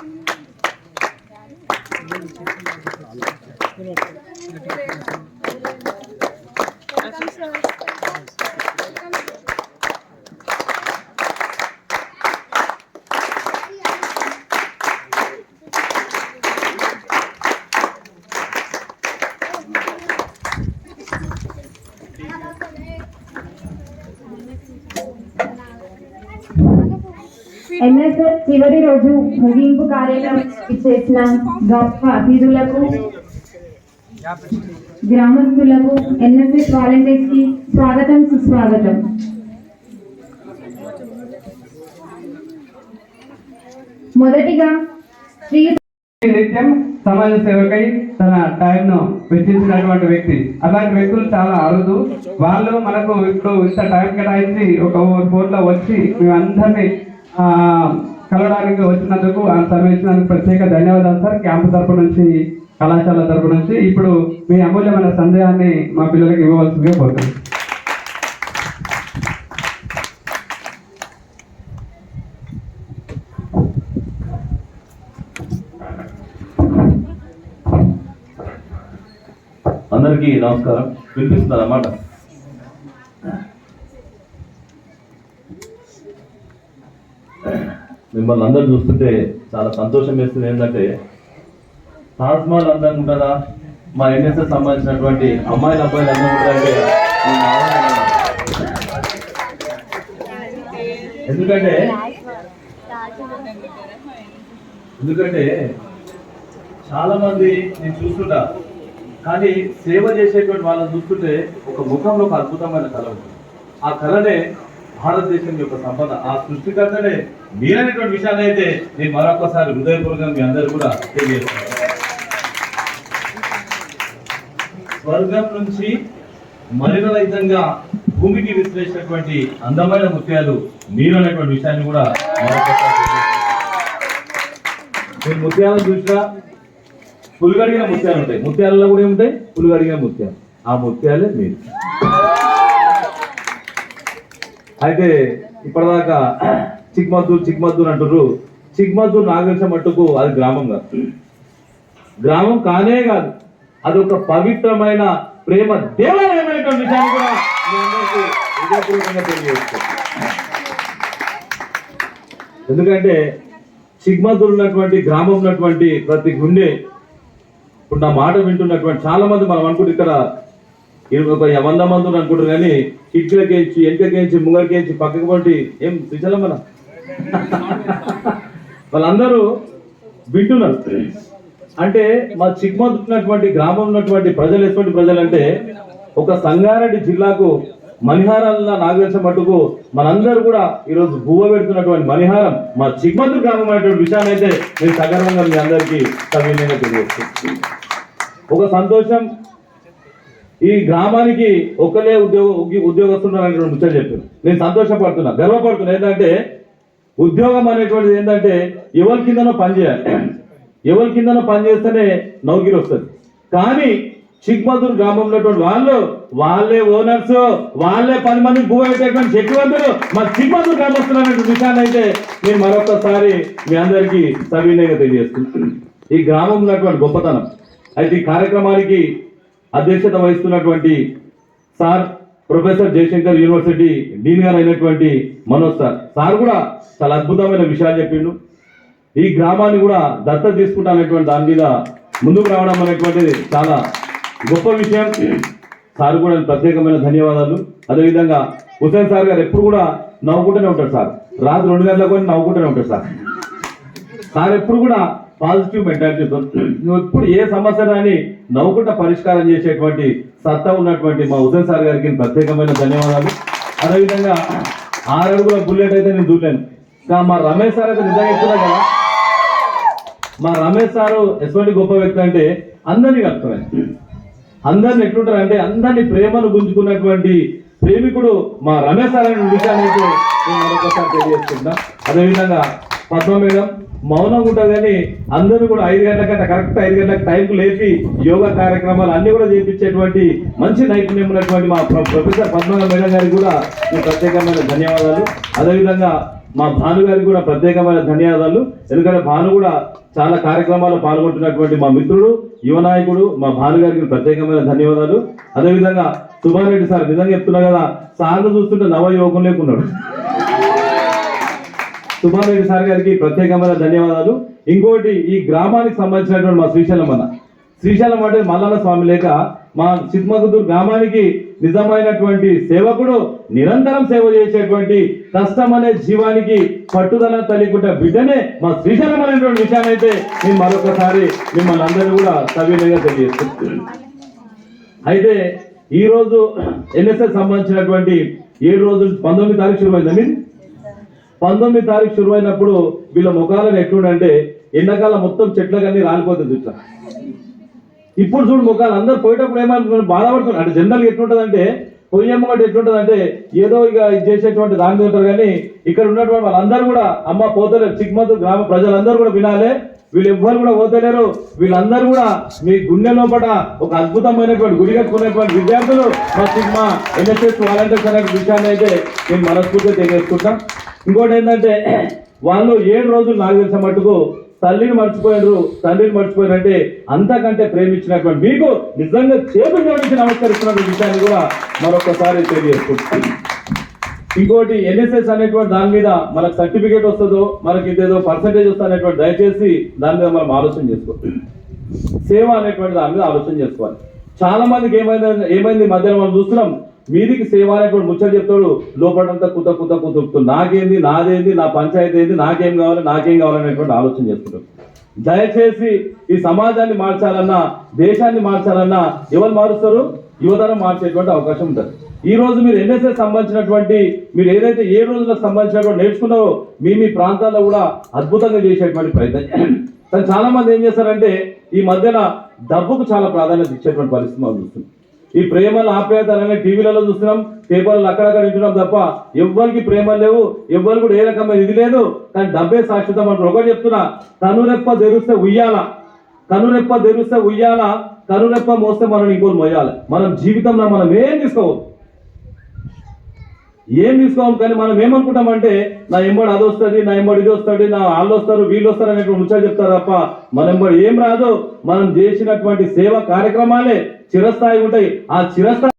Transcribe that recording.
Welcome, sir. Welcome, sir. NSS చివరి రోజు ముగింపు కార్యక్రమం చేసిన గొప్ప అతిథులకు గ్రామస్తులకు ఎన్ఎస్ఎస్ వాలంటీర్స్కి స్వాగతం సుస్వాగతం. మొదటిగా శ్రీ నిత్యం సమాజ సేవకై తన టైంను వెచ్చించినటువంటి వ్యక్తి. అలాంటి వ్యక్తులు చాలా అరుదు. వాళ్ళు మనకు ఇప్పుడు ఇంత టైం కేటాయించి ఒక ఫోన్లో వచ్చి మేమందరినీ కలవడానికి వచ్చినందుకు ఆ సమయం ప్రత్యేక ధన్యవాదాలు సార్. క్యాంపు తరపు నుంచి కళాశాల తరపు నుంచి ఇప్పుడు మీ అమూల్యమైన సందేహాన్ని మా పిల్లలకి ఇవ్వవలసిందిగా కోరుతున్నాను అందరికీ నమస్కారం. వినిపిస్తుంది మిమ్మల్ని అందరు చూస్తుంటే చాలా సంతోషం వేస్తుంది. ఏంటంటే తాజ్మహల్ అందంగా ఉంటుందా? మా ఎన్ఎస్ఎస్ సంబంధించినటువంటి అమ్మాయిలు అబ్బాయిలు అందంగా ఉంటారంటే ఎందుకంటే ఎందుకంటే చాలా మంది నేను చూస్తుంటా. కానీ సేవ చేసేటువంటి వాళ్ళని చూస్తుంటే ఒక ముఖంలో ఒక అద్భుతమైన కళ ఉంటుంది. ఆ కళనే భారతదేశం యొక్క సంపద. ఆ సృష్టికర్తనే మీరైనటువంటి విషయాలు అయితే నేను మరొకసారి హృదయపూర్వకంగా మీ అందరూ కూడా తెలియజేస్తున్నాను స్వర్గం నుంచి మరినరహితంగా భూమికి విశ్లేషించినటువంటి అందమైన ముత్యాలు మీరు అనేటువంటి విషయాన్ని కూడా మరొకసారి నేను ముత్యాలను చూసినా పులుగడిగిన ముత్యాలు ఉంటాయి. ముత్యాలలో కూడా ఏముంటాయి? పులుగడిగిన ముత్యాలు. ఆ ముత్యాలే మీరు. అయితే ఇప్పటిదాకా చిక్మద్దూర్ చిక్మద్దూర్ అంటారు చిగ్మద్దూర్ నాగరిక మట్టుకు అది గ్రామం కాదు. గ్రామం కానే కాదు. అది ఒక పవిత్రమైన ప్రేమ దేవాలయమైనటువంటి విషయాన్ని కూడా హృదయపూర్వకంగా తెలియజేస్తాను ఎందుకంటే చిగ్మద్దూర్ ఉన్నటువంటి గ్రామం ఉన్నటువంటి ప్రతి గుండె ఇప్పుడు నా మాట వింటున్నటువంటి చాలా మంది మనం అనుకుంటే ఇక్కడ ఇరవై ఒక వంద మంది ఉన్నారు అనుకుంటారు కానీ కిటికీలకేంచి వెనకకేంచి ముంగరికేంచి పక్కకి పట్టి ఏం శ్రీశైలం మన. వాళ్ళందరూ వింటున్నారు. అంటే మా చిక్మత్ ఉన్నటువంటి గ్రామం ఉన్నటువంటి ప్రజలు ఎటువంటి ప్రజలు అంటే ఒక సంగారెడ్డి జిల్లాకు మణిహారాల నాగరసం మట్టుకు మనందరూ కూడా ఈరోజు భూవ పెడుతున్నటువంటి మణిహారం మా చిక్మత్ గ్రామం అనేటువంటి విషయాన్ని అయితే నేను సగర్వంగా మీ అందరికీ సవినయంగా తెలియజేస్తాను ఒక సంతోషం ఈ గ్రామానికి ఒకలే ఉద్యోగ ఉద్యోగస్తున్నారు అనేటువంటి ముచ్చట చెప్పారు. నేను సంతోషపడుతున్నా గర్వపడుతున్నా. ఏంటంటే ఉద్యోగం అనేటువంటిది ఏంటంటే ఎవరి కిందనో పని చేయాలి. ఎవరి కిందనో పనిచేస్తేనే చేస్తేనే వస్తుంది. కానీ చిక్మధుర్ గ్రామంలో ఉన్నటువంటి వాళ్ళు వాళ్ళే ఓనర్స్ వాళ్ళే పది మంది భూ పెట్టేటువంటి శక్తివంతులు మా చిక్మధుర్ గ్రామస్తులు విషయాన్ని అయితే నేను మరొకసారి మీ అందరికీ సవినయంగా తెలియజేస్తున్నాను. ఈ గ్రామంలో ఉన్నటువంటి గొప్పతనం అయితే ఈ కార్యక్రమానికి అధ్యక్షత వహిస్తున్నటువంటి sir professor Jayashankar university dean గారు అయినటువంటి మనోజ్ సార్. సార్ కూడా చాలా అద్భుతమైన విషయాలు చెప్పిండు. ఈ గ్రామాన్ని కూడా దత్తత తీసుకుంటానటువంటి దాని మీద ముందుకు రావడం అనేటువంటిది చాలా గొప్ప విషయం. సార్ కూడా ప్రత్యేకమైన ధన్యవాదాలు. అదేవిధంగా హుసేన్ సార్ గారు ఎప్పుడు కూడా నవ్వుకుంటూనే ఉంటారు సార్. రాత్రి రెండు గంటలకు కూడా నవ్వుకుంటూనే ఉంటారు సార్. సార్ ఎప్పుడు కూడా పాజిటివ్ మెంటాలిటీతో నువ్వు ఎప్పుడు ఏ సమస్య రాని నవ్వుకుంటా పరిష్కారం చేసేటువంటి సత్తా ఉన్నటువంటి మా ఉదయ్ సార్ గారికి ప్రత్యేకమైన ధన్యవాదాలు. అదేవిధంగా ఆరు అడుగుల బుల్లెట్ అయితే నేను చూడలేను. ఇంకా మా రమేష్ సార్ అయితే నిజంగా చెప్తున్నా కదా మా రమేష్ సారు ఎటువంటి గొప్ప వ్యక్తి అంటే అందరినీ కలుపుతారు అందరిని ఎట్లుంటారు అంటే అందరినీ ప్రేమను గుంజుకున్నటువంటి ప్రేమికుడు మా రమేష్ సార్ అనే విషయాన్ని అయితే నేను మరొకసారి తెలియజేస్తున్నా అదేవిధంగా పద్మ మేడం మౌనం ఉంటుంది కానీ అందరూ కూడా ఐదు గంటలకంటే కరెక్ట్ ఐదు గంటలకు టైంకు లేపి యోగా కార్యక్రమాలు అన్ని కూడా చేపించేటువంటి మంచి నైపుణ్యం ఉన్నటువంటి మా ప్రొఫెసర్ పద్మ మేడం గారికి కూడా ప్రత్యేకమైన ధన్యవాదాలు. అదేవిధంగా మా భాను గారికి కూడా ప్రత్యేకమైన ధన్యవాదాలు. ఎందుకంటే భాను కూడా చాలా కార్యక్రమాల్లో పాల్గొంటున్నటువంటి మా మిత్రుడు యువ నాయకుడు మా భాను గారికి ప్రత్యేకమైన ధన్యవాదాలు. అదేవిధంగా సుబ్బారెడ్డి సార్ నిజంగా చెప్తున్నా కదా సార్లు చూస్తుంటే నవ యువకులు లేకున్నాడు. సుబ్బారెడ్డి సార్ గారికి ప్రత్యేకమైన ధన్యవాదాలు. ఇంకోటి ఈ గ్రామానికి సంబంధించినటువంటి మా శ్రీశైలం అన్న శ్రీశైలం అంటే మల్లన్న స్వామి లేక మా చిత్మకుదూరు గ్రామానికి నిజమైనటువంటి సేవకుడు నిరంతరం సేవ చేసేటువంటి కష్టం అనే జీవానికి పట్టుదల తల్లికుంటే బిడ్డనే మా శ్రీశైలం అనేటువంటి విషయాన్ని అయితే నేను మరొకసారి మిమ్మల్ని అందరూ కూడా సవినయంగా తెలియజేస్తున్నాను. అయితే ఈరోజు ఎన్ఎస్ఎస్ సంబంధించినటువంటి ఏడు రోజులు పంతొమ్మిది తారీఖు శురువైందండి పంతొమ్మిది తారీఖు శురువైనప్పుడు వీళ్ళ ముఖాలను ఎట్లుండంటే ఎండాకాలం మొత్తం చెట్లకన్నీ రాలిపోతుంది ఇట్లా ఇప్పుడు చూడు ముఖాలు అందరు పోయేటప్పుడు ఏమనుకున్నారు బాధపడుతున్నారు. అంటే జనరల్గా ఎట్లుంటుందంటే అంటే పొయ్యమ్మ కూడా ఎట్లుంటది అంటే ఏదో ఇక ఇది చేసేటువంటి దాని ఉంటారు కానీ ఇక్కడ ఉన్నటువంటి వాళ్ళందరూ కూడా అమ్మ పోతలేరు చిక్మతు గ్రామ ప్రజలందరూ కూడా వినాలే. వీళ్ళు ఎవ్వరు కూడా పోతలేరు. వీళ్ళందరూ కూడా మీ గుండె లోపల ఒక అద్భుతమైనటువంటి గుడి కట్టుకునేటువంటి విద్యార్థులు. మా సిగ్మా ఎన్ఎస్ఎస్ వాలంటీర్స్ అనే విషయాన్ని అయితే మేము మనస్ఫూర్తిగా తెలియజేసుకుంటాం ఇంకోటి ఏంటంటే వాళ్ళు ఏడు రోజులు నాకు తెలిసిన మట్టుకు తల్లిని మర్చిపోయారు తండ్రిని మర్చిపోయారంటే అంతకంటే ప్రేమించినటువంటి మీకు నిజంగా చేతులు జోడించి నమస్కరిస్తున్న విషయాన్ని కూడా మరొకసారి తెలియజేసుకుంటాం ఇంకోటి ఎన్ఎస్ఎస్ అనేటువంటి దాని మీద మనకు సర్టిఫికేట్ వస్తుందో మనకి ఇదేదో పర్సంటేజ్ వస్తుందో అనేటువంటి దయచేసి దాని మీద మనం ఆలోచన చేసుకోవాలి. సేవ అనేటువంటి దాని మీద ఆలోచన చేసుకోవాలి. చాలా మందికి ఏమైంది ఏమైంది మధ్యాహ్నం మనం చూస్తున్నాం. మీదికి సేవ ముచ్చట చెప్తాడు. లోపలంతా కుత కుత కుతుకుతుంది నాకేంది నాదేంది నా పంచాయతీ ఏంది నాకేం కావాలి నాకేం కావాలనేటువంటి ఆలోచన చేస్తుంటారు దయచేసి ఈ సమాజాన్ని మార్చాలన్నా దేశాన్ని మార్చాలన్నా ఎవరు మారుస్తారు? యువతరం మార్చేటువంటి అవకాశం ఉంటుంది. ఈ రోజు మీరు ఎన్ఎస్ఎస్ సంబంధించినటువంటి మీరు ఏదైతే ఏ రోజులకు సంబంధించినటువంటి నేర్చుకున్నారో మీ మీ ప్రాంతాల్లో కూడా అద్భుతంగా చేసేటువంటి ప్రయత్నం. కానీ చాలా మంది ఏం చేస్తారంటే ఈ మధ్యన డబ్బుకు చాలా ప్రాధాన్యత ఇచ్చేటువంటి పరిస్థితి మనం చూస్తుంది ఈ ప్రేమలు ఆప్యాయతలు టీవీలలో చూస్తున్నాం పేపర్లు అక్కడక్కడ వింటున్నాం తప్ప ఎవ్వరికి ప్రేమలు లేవు ఎవ్వరు కూడా ఏ రకమైన ఇది లేదు. కానీ డబ్బే శాశ్వతం అంటారు. ఒకటి చెప్తున్నా కనురెప్ప తెరిస్తే ఉయ్యాల. కనురెప్ప తెరిస్తే ఉయ్యాల కనురెప్ప మోస్తే మనం ఇంకోటి మొయ్యాలి. మనం జీవితంలో మనం ఏం తీసుకోవద్దు ఏం తీసుకోం కానీ మనం ఏమనుకుంటామంటే నా ఎంబడి అది వస్తుంది నా ఎంబడి ఇది వస్తుంది నా వాళ్ళు వస్తారు వీళ్ళు వస్తారు అనేటువంటి ముచ్చట చెప్తారు తప్ప మన ఎంబడి ఏం రాదు. మనం చేసినటువంటి సేవ కార్యక్రమాలే చిరస్థాయి ఉంటాయి. ఆ చిరస్థాయి